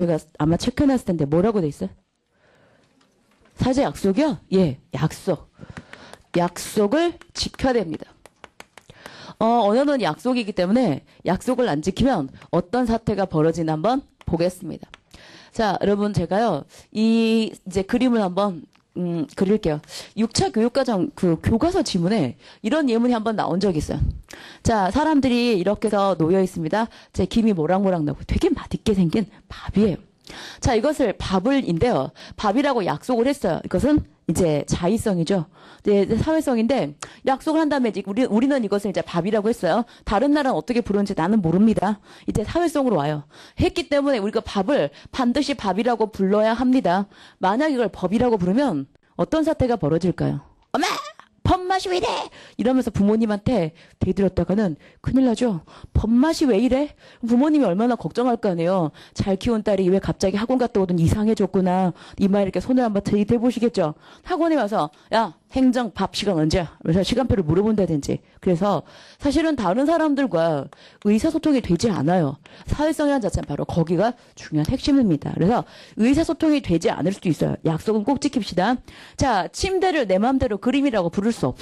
제가 아마 체크해놨을 텐데 뭐라고 돼 있어요? 사제 약속이요? 예, 약속. 약속을 지켜야 됩니다. 어, 언어는 약속이기 때문에 약속을 안 지키면 어떤 사태가 벌어지나 한번 보겠습니다. 자, 여러분 제가요, 이 이제 그림을 한번 음, 그릴게요. 6차 교육과정 그 교과서 지문에 이런 예문이 한번 나온 적이 있어요. 자, 사람들이 이렇게 해서 놓여 있습니다. 제 김이 모락모락 나고 되게 맛있게 생긴 밥이에요. 자, 이것을 밥을인데요. 밥이라고 약속을 했어요. 이것은 이제 자의성이죠. 이제 사회성인데 약속을 한 다음에 이제 우리 우리는 이것을 이제 밥이라고 했어요. 다른 나라는 어떻게 부르는지 나는 모릅니다. 이제 사회성으로 와요. 했기 때문에 우리가 밥을 반드시 밥이라고 불러야 합니다. 만약 이걸 법이라고 부르면 어떤 사태가 벌어질까요? 법 맛이 왜 이래? 이러면서 부모님한테 대들었다가는 큰일 나죠. 법맛이 왜 이래? 부모님이 얼마나 걱정할 거 아니에요. 잘 키운 딸이 왜 갑자기 학원 갔다 오더니 이상해졌구나. 이말 이렇게 손을 한번 들이대보시겠죠. 학원에 와서 야 행정 밥 시간 언제야? 그래서 시간표를 물어본다든지. 그래서 사실은 다른 사람들과 의사소통이 되지 않아요. 사회성이라는 자체는 바로 거기가 중요한 핵심입니다. 그래서 의사소통이 되지 않을 수도 있어요. 약속은 꼭 지킵시다. 자, 침대를 내 마음대로 그림이라고 부를 수 없어요.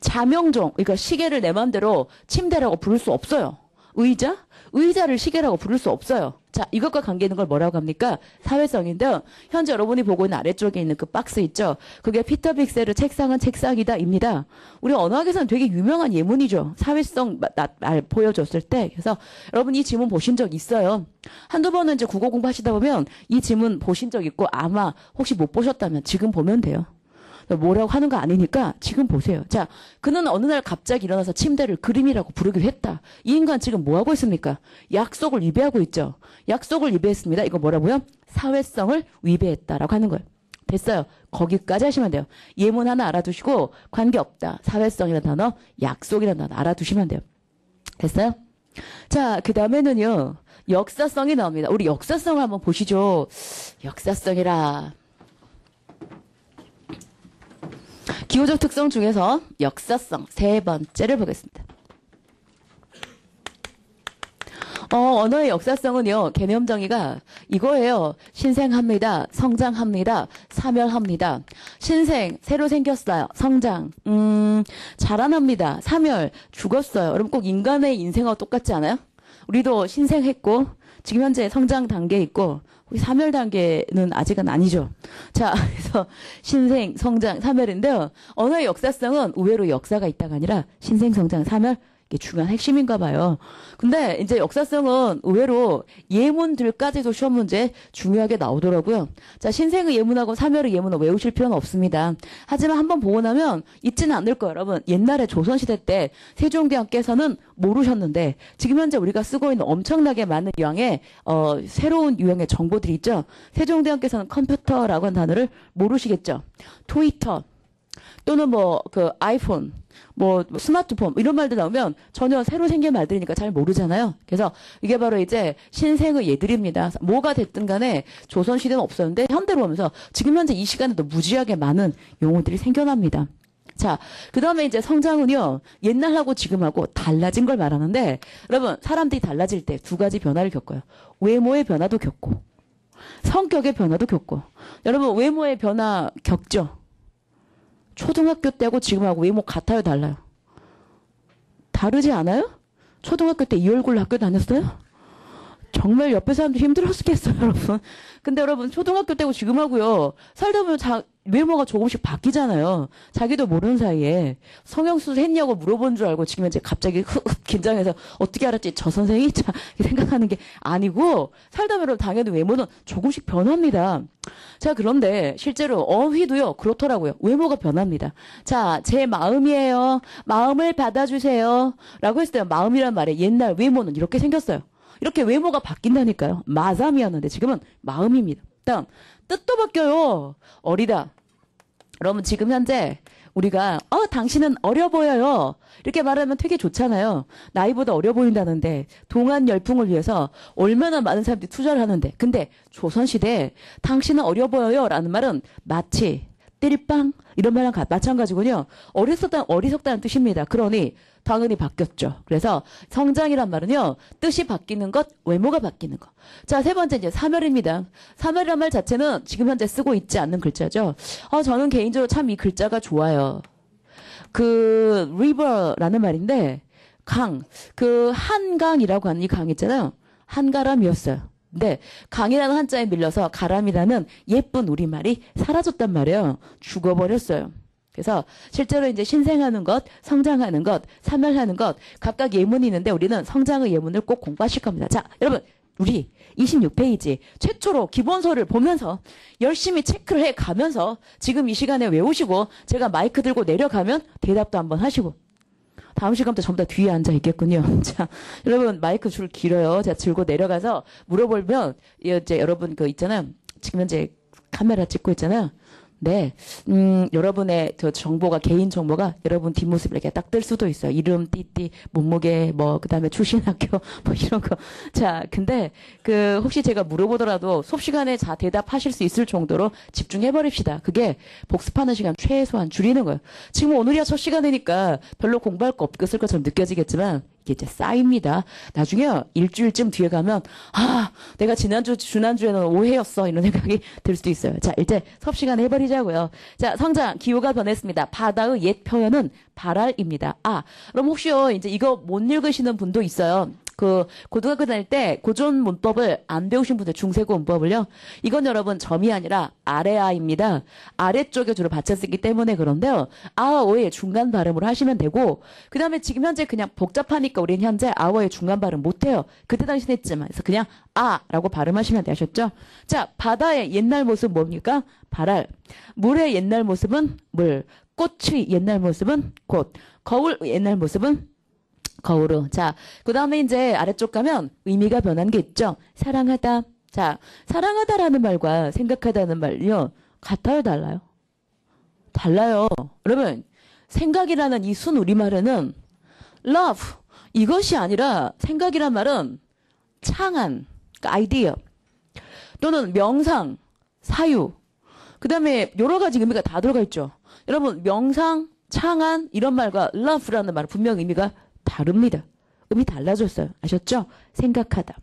자명종, 그러니까 시계를 내 마음대로 침대라고 부를 수 없어요. 의자? 의자를 시계라고 부를 수 없어요. 자, 이것과 관계 있는 걸 뭐라고 합니까? 사회성인데요. 현재 여러분이 보고 있는 아래쪽에 있는 그 박스 있죠? 그게 피터 빅셀의 책상은 책상이다 입니다. 우리 언어학에서는 되게 유명한 예문이죠. 사회성 말 보여줬을 때. 그래서 여러분 이 지문 보신 적 있어요. 한두 번은 이제 국어 공부하시다 보면 이 지문 보신 적 있고 아마 혹시 못 보셨다면 지금 보면 돼요. 뭐라고 하는 거 아니니까 지금 보세요. 자, 그는 어느 날 갑자기 일어나서 침대를 그림이라고 부르기로 했다. 이 인간 지금 뭐 하고 있습니까? 약속을 위배하고 있죠. 약속을 위배했습니다. 이거 뭐라고요? 사회성을 위배했다라고 하는 거예요. 됐어요. 거기까지 하시면 돼요. 예문 하나 알아두시고 관계없다. 사회성이라는 단어, 약속이라는 단어 알아두시면 돼요. 됐어요? 자, 그 다음에는요. 역사성이 나옵니다. 우리 역사성을 한번 보시죠. 역사성이라. 기호적 특성 중에서 역사성 세 번째를 보겠습니다. 어, 언어의 역사성은요, 개념 정의가 이거예요. 신생합니다. 성장합니다. 사멸합니다. 신생, 새로 생겼어요. 성장, 음, 자라납니다. 사멸, 죽었어요. 여러분 꼭 인간의 인생하고 똑같지 않아요? 우리도 신생했고, 지금 현재 성장 단계에 있고, 우리 사멸 단계는 아직은 아니죠. 자, 그래서 신생, 성장, 사멸인데요. 언어의 역사성은 의외로 역사가 있다가 아니라 신생, 성장, 사멸, 이 게 중요한 핵심인가 봐요. 근데 이제 역사성은 의외로 예문들까지도 시험 문제 중요하게 나오더라고요. 자, 신생의 예문하고 사멸의 예문을 외우실 필요는 없습니다. 하지만 한번 보고 나면 잊지는 않을 거예요, 여러분. 옛날에 조선시대 때 세종대왕께서는 모르셨는데 지금 현재 우리가 쓰고 있는 엄청나게 많은 유형의 어, 새로운 유형의 정보들이 있죠. 세종대왕께서는 컴퓨터라고 하는 단어를 모르시겠죠. 트위터, 또는 뭐 그 아이폰, 뭐 스마트폰 이런 말들 나오면 전혀 새로 생긴 말들이니까 잘 모르잖아요. 그래서 이게 바로 이제 신생의 예들입니다. 뭐가 됐든 간에 조선 시대는 없었는데 현대로 오면서 지금 현재 이 시간에도 무지하게 많은 용어들이 생겨납니다. 자, 그 다음에 이제 성장은요, 옛날하고 지금하고 달라진 걸 말하는데, 여러분, 사람들이 달라질 때 두 가지 변화를 겪어요. 외모의 변화도 겪고, 성격의 변화도 겪고. 여러분, 외모의 변화 겪죠? 초등학교 때하고 지금하고 외모 같아요, 달라요? 다르지 않아요? 초등학교 때 이 얼굴로 학교 다녔어요? 정말 옆에 사람들 힘들었겠어요, 여러분. 근데 여러분, 초등학교 때고 지금 하고요. 살다 보면 자, 외모가 조금씩 바뀌잖아요. 자기도 모르는 사이에 성형수술 했냐고 물어본 줄 알고 지금 이제 갑자기 흑, 흑 긴장해서 어떻게 알았지? 저 선생이? 자, 이렇게 생각하는 게 아니고 살다 보면 당연히 외모는 조금씩 변합니다. 자, 그런데 실제로 어휘도요, 그렇더라고요. 외모가 변합니다. 자, 제 마음이에요. 마음을 받아주세요. 라고 했을 때 마음이란 말에 옛날 외모는 이렇게 생겼어요. 이렇게 외모가 바뀐다니까요. 마삼이었는데 지금은 마음입니다. 다음, 뜻도 바뀌어요. 어리다. 여러분, 지금 현재 우리가, 어, 당신은 어려 보여요. 이렇게 말하면 되게 좋잖아요. 나이보다 어려 보인다는데, 동안 열풍을 위해서 얼마나 많은 사람들이 투자를 하는데, 근데 조선시대에 당신은 어려 보여요. 라는 말은 마치 띨빵 이런 말랑 가- 마찬가지군요. 어리석다 어리석다는 뜻입니다. 그러니 당연히 바뀌었죠. 그래서 성장이란 말은요 뜻이 바뀌는 것, 외모가 바뀌는 것. 자 세 번째 이제 사멸입니다. 사멸이란 말 자체는 지금 현재 쓰고 있지 않는 글자죠. 아 저는 개인적으로 참 이 글자가 좋아요. 그 river라는 말인데 강, 그 한강이라고 하는 이 강 있잖아요. 한가람이었어요. 근데 강이라는 한자에 밀려서 가람이라는 예쁜 우리말이 사라졌단 말이에요. 죽어버렸어요. 그래서 실제로 이제 신생하는 것, 성장하는 것, 사멸하는 것 각각 예문이 있는데 우리는 성장의 예문을 꼭 공부하실 겁니다. 자, 여러분 우리 26페이지 최초로 기본서를 보면서 열심히 체크를 해 가면서 지금 이 시간에 외우시고 제가 마이크 들고 내려가면 대답도 한번 하시고 다음 시간부터 전부 다 뒤에 앉아 있겠군요. 자, 여러분 마이크 줄 길어요. 제가 들고 내려가서 물어보면 이제 여러분 그 있잖아요. 지금 현재 카메라 찍고 있잖아요. 네, 음, 여러분의 저 정보가 개인 정보가 여러분 뒷모습 이렇게 딱 뜰 수도 있어요. 이름, 띠띠, 몸무게, 뭐 그다음에 출신 학교 뭐 이런 거. 자, 근데 그 혹시 제가 물어보더라도 수업 시간에 자 대답하실 수 있을 정도로 집중해 버립시다. 그게 복습하는 시간 최소한 줄이는 거예요. 지금 오늘이야 첫 시간이니까 별로 공부할 거 없을 것처럼 느껴지겠지만 이게 이제 쌓입니다. 나중에 일주일쯤 뒤에 가면 아 내가 지난주 지난주에는 오해였어 이런 생각이 들 수도 있어요. 자 이제 수업 시간에 해버리자고요. 자 성장 기호가 변했습니다. 바다의 옛 표현은 발알입니다. 아 그럼 혹시요 이제 이거 못 읽으시는 분도 있어요. 그 고등학교 다닐 때 고전 문법을 안 배우신 분들 중세고 문법을요. 이건 여러분 점이 아니라 아래아입니다. 아래쪽에 주로 받쳐 쓰기 때문에 그런데요. 아어의 중간 발음으로 하시면 되고 그다음에 지금 현재 그냥 복잡하니까 우리는 현재 아어의 중간 발음 못 해요. 그때 당시 했지만 그래서 그냥 아라고 발음하시면 되셨죠? 자, 바다의 옛날 모습 뭡니까? 발알. 물의 옛날 모습은 물. 꽃의 옛날 모습은 꽃. 거울 옛날 모습은 거울로. 자, 그 다음에 이제 아래쪽 가면 의미가 변한 게 있죠. 사랑하다. 자, 사랑하다라는 말과 생각하다는 말요. 같아요, 달라요? 달라요. 여러분, 생각이라는 이 순 우리말에는 love 이것이 아니라 생각이란 말은 창안, 그러니까 아이디어 또는 명상, 사유 그 다음에 여러 가지 의미가 다 들어가 있죠. 여러분 명상, 창안 이런 말과 love라는 말은 분명 의미가 다릅니다. 의미 달라졌어요. 아셨죠? 생각하다.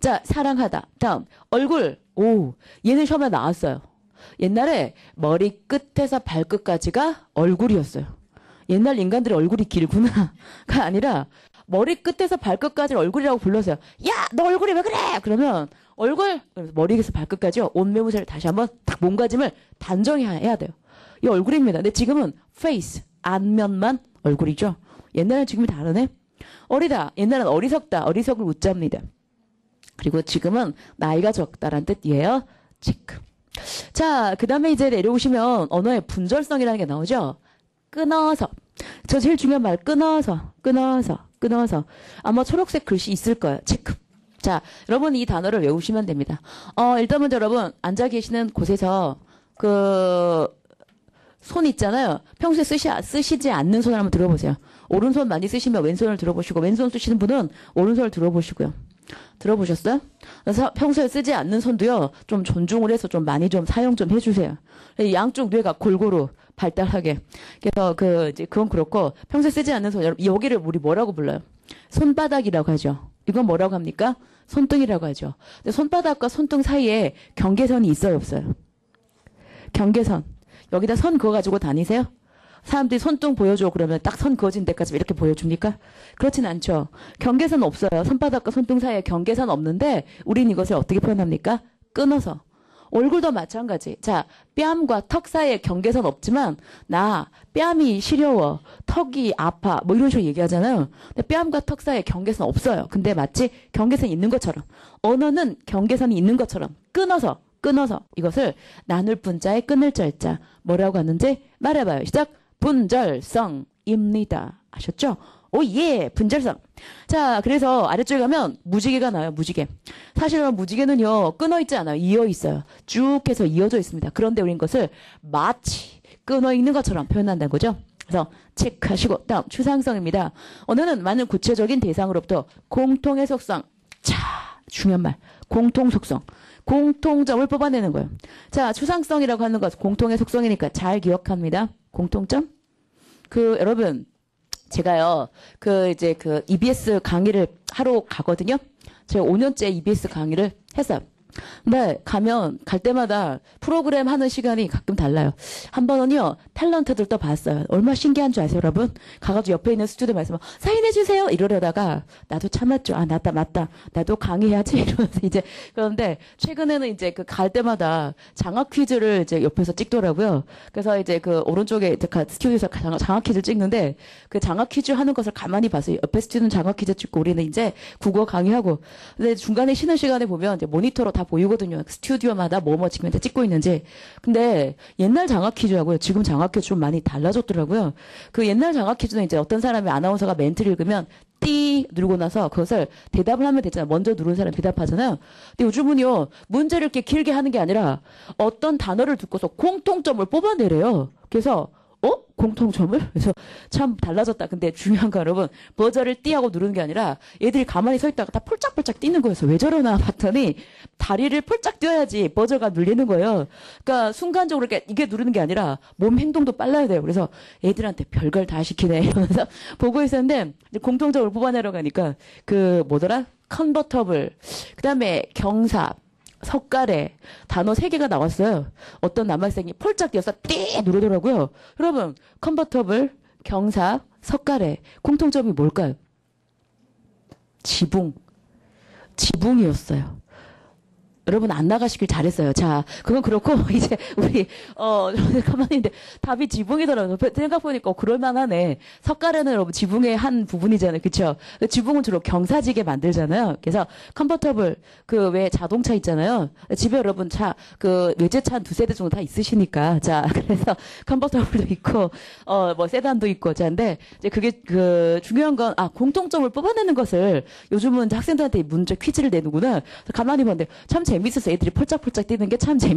자, 사랑하다. 다음 얼굴. 오, 얘는 처음에 나왔어요. 옛날에 머리 끝에서 발끝까지가 얼굴이었어요. 옛날 인간들의 얼굴이 길구나가 아니라 머리 끝에서 발끝까지 얼굴이라고 불렀어요. 야, 너 얼굴이 왜 그래? 그러면 얼굴 머리에서 발끝까지요. 옷매무새를 다시 한번 딱 몸가짐을 단정해야 돼요. 이 얼굴입니다. 근데 지금은 face 안면만 얼굴이죠. 옛날엔 지금이 다르네. 어리다. 옛날엔 어리석다. 어리석을 웃잡니다. 그리고 지금은 나이가 적다라는 뜻이에요. 체크. 자, 그 다음에 이제 내려오시면 언어의 분절성이라는 게 나오죠. 끊어서. 저 제일 중요한 말, 끊어서, 끊어서, 끊어서. 아마 초록색 글씨 있을 거예요. 체크. 자, 여러분 이 단어를 외우시면 됩니다. 어, 일단 먼저 여러분, 앉아 계시는 곳에서 그, 손 있잖아요. 평소에 쓰시, 쓰시지 않는 손을 한번 들어보세요. 오른손 많이 쓰시면 왼손을 들어보시고, 왼손 쓰시는 분은 오른손을 들어보시고요. 들어보셨어요? 그래서 평소에 쓰지 않는 손도요, 좀 존중을 해서 좀 많이 좀 사용 좀 해주세요. 양쪽 뇌가 골고루 발달하게. 그래서 그, 이제 그건 그렇고, 평소에 쓰지 않는 손, 여러분, 여기를 우리 뭐라고 불러요? 손바닥이라고 하죠. 이건 뭐라고 합니까? 손등이라고 하죠. 근데 손바닥과 손등 사이에 경계선이 있어요, 없어요? 경계선. 여기다 선 그어 가지고 다니세요? 사람들이 손등 보여줘 그러면 딱 선 그어진 데까지 이렇게 보여줍니까? 그렇진 않죠. 경계선 없어요. 손바닥과 손등 사이에 경계선 없는데 우린 이것을 어떻게 표현합니까? 끊어서. 얼굴도 마찬가지. 자, 뺨과 턱 사이에 경계선 없지만 나 뺨이 시려워, 턱이 아파, 뭐 이런 식으로 얘기하잖아요. 근데 뺨과 턱 사이에 경계선 없어요. 근데 마치 경계선 있는 것처럼 언어는 경계선이 있는 것처럼 끊어서 끊어서 이것을 나눌 분자에 끊을 절자 뭐라고 하는지 말해봐요. 시작. 분절성입니다. 아셨죠? 오, 예, 분절성. 자, 그래서 아래쪽에 가면 무지개가 나와요, 무지개. 사실은 무지개는요, 끊어 있지 않아요. 이어 있어요. 쭉 해서 이어져 있습니다. 그런데 우린 것을 마치 끊어 있는 것처럼 표현한다는 거죠. 그래서 체크하시고, 다음, 추상성입니다. 언어는 많은 구체적인 대상으로부터 공통의 속성. 자, 중요한 말. 공통 속성. 공통점을 뽑아내는 거예요. 자, 추상성이라고 하는 것은 공통의 속성이니까 잘 기억합니다. 공통점? 그, 여러분, 제가요, 그, 이제 그 EBS 강의를 하러 가거든요. 제가 5년째 EBS 강의를 했어 요. 근데 가면 갈 때마다 프로그램 하는 시간이 가끔 달라요. 한 번은요 탤런트들 또 봤어요. 얼마나 신기한 줄 아세요, 여러분? 가가지고 옆에 있는 스튜디오 말씀 사인해 주세요 이러려다가 나도 참았죠. 아 맞다 맞다 나도 강의해야지 이러면서 이제 그런데 최근에는 이제 그 갈 때마다 장학 퀴즈를 이제 옆에서 찍더라고요. 그래서 이제 그 오른쪽에 스튜디오에서 장학 퀴즈를 찍는데 그 장학 퀴즈 하는 것을 가만히 봤어요. 옆에 스튜디오는 장학 퀴즈 찍고 우리는 이제 국어 강의하고 근데 중간에 쉬는 시간에 보면 이제 모니터로 다 보이거든요. 스튜디오마다 뭐뭐 지금 현재 찍고 있는지. 근데 옛날 장학 퀴즈하고요. 지금 장학 퀴즈 좀 많이 달라졌더라고요. 그 옛날 장학 퀴즈는 이제 어떤 사람이 아나운서가 멘트를 읽으면 띠 누르고 나서 그것을 대답을 하면 되잖아요. 먼저 누른 사람 대답하잖아요. 근데 요즘은요. 문제를 이렇게 길게 하는 게 아니라 어떤 단어를 듣고서 공통점을 뽑아내래요. 그래서 어? 공통점을? 그래서 참 달라졌다. 근데 중요한 거 여러분, 버저를 띠하고 누르는 게 아니라 얘들이 가만히 서 있다가 다 폴짝폴짝 뛰는 거여서 왜 저러나 봤더니 다리를 폴짝 뛰어야지 버저가 눌리는 거예요. 그러니까 순간적으로 이렇게 이게 누르는 게 아니라 몸 행동도 빨라야 돼요. 그래서 애들한테 별걸 다 시키네 이러면서 보고 있었는데 공통점을 뽑아내러 가니까 그 뭐더라? 컨버터블, 그 다음에 경사, 석가래 단어 세 개가 나왔어요. 어떤 남학생이 폴짝 뛰어서 띠 누르더라고요. 여러분 컨버터블, 경사, 석가래 공통점이 뭘까요? 지붕. 지붕이었어요. 여러분 안 나가시길 잘했어요. 자, 그건 그렇고 이제 우리 어 가만히 있는데 답이 지붕이더라고요. 생각 보니까 어, 그럴 만하네. 석가래는 여러분 지붕의 한 부분이잖아요, 그렇죠? 지붕은 주로 경사지게 만들잖아요. 그래서 컨버터블 그 왜 자동차 있잖아요. 집에 여러분 차 그 외제차 한 두세 대 정도 다 있으시니까 자 그래서 컨버터블도 있고 어 뭐 세단도 있고 자근데 이제 그게 그 중요한 건 아 공통점을 뽑아내는 것을 요즘은 학생들한테 문제 퀴즈를 내는구나. 가만히 봤는데 참 재 밌었어. 애들이 폴짝폴짝 뛰는 게 참 재밌.